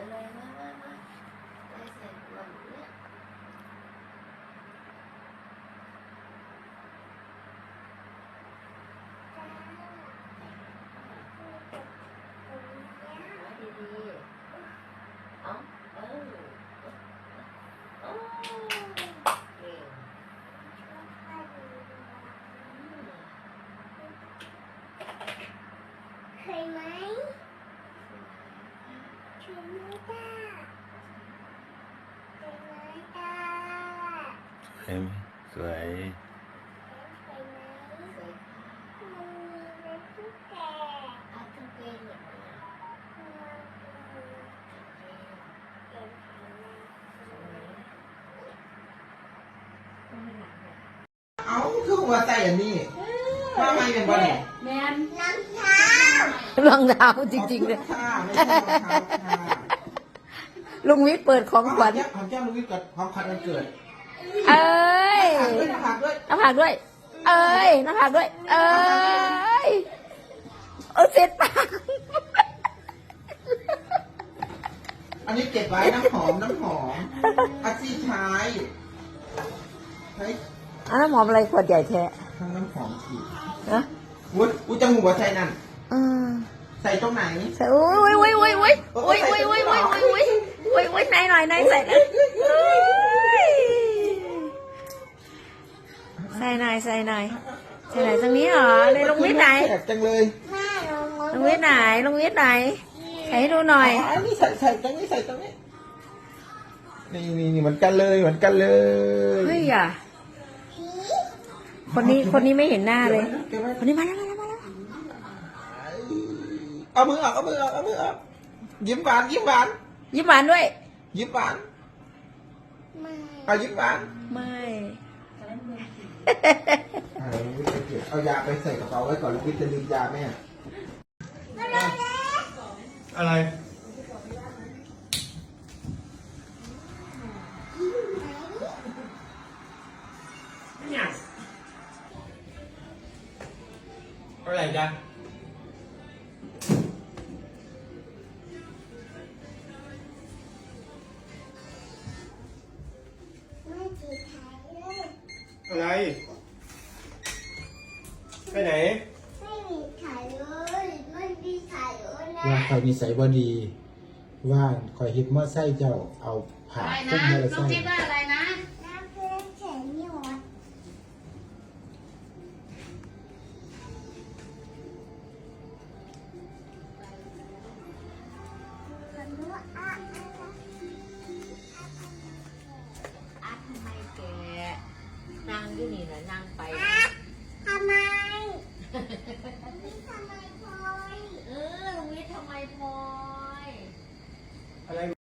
tới đây mới mới mới. Đây sẽ mình á Thank you. สวยสวยเอาคือหัวใจอันนี้ว่าไมเป็นบ่เนี่แมนรองเท้ารองเท้าจริงๆเลยรองเท้ ลุงวิทย์เปิดของขวัญของแก้มลูกวิทย์กับของขวัญวันเกิดเอ้ยหักด้วยหักด้วยหน้าผากด้วย เอ้ยหน้าผากด้วย เอ้ยเออเสร็จปากอันนี้เก็บไว้น้ำหอมน้ำหอมอาชีพใช้ใช้อันน้ำหอมอะไรขวดใหญ่แท้ทั้งน้ำหอมฉีดนะวุ้ยอุ้ยจมูกหัวใจนั่นอืมใส่ตรงไหนใส่อุ้ยอุ้ยอุ้ยอุ้ยอุ้ยอุ้ยอุ้ยอุ้ยอุ้ยอุ้ยอุ้ย อุ้ยไหนหน่อยไหนใส่นะใส่หน่อยใส่หน่อยใส่หน่อยตรงนี้เหรอในลุงวิทย์ไหนแปลกจังเลยแม่ลงมือลุงวิทย์ไหนลุงวิทย์ไหนใส่ให้ดูหน่อยอันนี้ใส่ใส่ตรงนี้ใส่ตรงนี้นี่นี่นี่เหมือนกันเลยเหมือนกันเลยเฮ้ยอะคนนี้คนนี้ไม่เห็นหน้าเลยเก็บไว้คนนี้มาแล้วมาแล้วมาแล้วเอามือออกเอามือออกเอามือออกยิ้มหวานยิ้มหวานยิ้มหวานด้วย ยิ้มหวานไม่เอายิ้มหวานไม่ เอาลูกวิทย์ไปเก็บเอายาไปใส่กระเป๋าไว้ก่อนลูกวิทย์จะลืมยาแม่ อะไร อะไรจ๊ะ ไรไปไหนไม่มีถ่ายเลยไม่มีถ่ายเลยนะว่าคอยนิสัยบ่ดี ว่าคอยฮิตมอไซค์เจ้าเอาผ่าอะไรขึ้นนะมอเตอร์น้องไซคิดค์ว่าอะไรนะค นะนั่งไปทำไมนี่ทำไมพลอย เออลุงวิทย์ทำไมพลอย อะไร